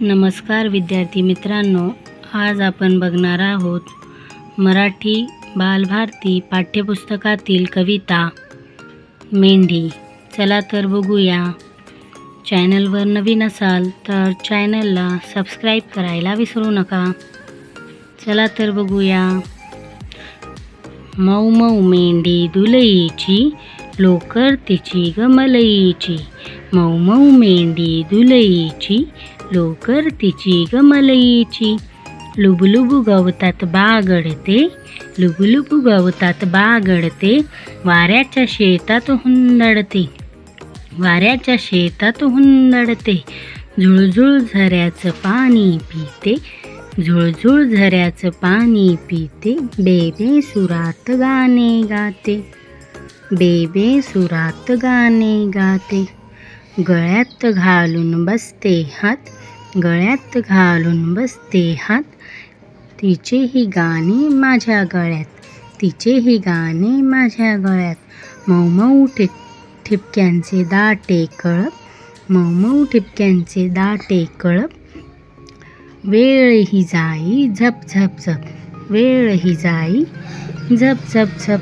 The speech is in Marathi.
नमस्कार विद्यार्थी मित्रांनो आज आपण बघणार आहोत मराठी बालभारती पाठ्यपुस्तकातील कविता मेंढी. चला तर बघूया. चॅनलवर नवीन असाल तर चॅनलला सबस्क्राईब करायला विसरू नका. चला तर बघूया. मऊ मऊ मेंढी दुलईची लोकर तिची गमलईची. मऊ मऊ मेंढी दुलईची लोकर तिची गमलईची. लुबलुबू गवतात बागडते लुबलुबू गवतात बागडते वाऱ्याच्या शेतात हुंदडते. वाऱ्याच्या शेतात हुंदडते झुळझुळ झऱ्याचं पाणी पिते झुळझुळ झऱ्याचं पाणी पिते बेबे सुरात गाणे गाते. बेबे सुरात गाणे गाते. गळ्यात घालून बसते हात गळ्यात घालून बसते हात. तिचेही गाणे माझ्या गळ्यात तिचेही गाणे माझ्या गळ्यात. मऊ मऊ ठिप ठिपक्यांचे दाटे कळप मऊ मऊ ठिपक्यांचे दाटे कळप. वेळ ही जाई झप झप झप वेळ ही जाई झप झप झप.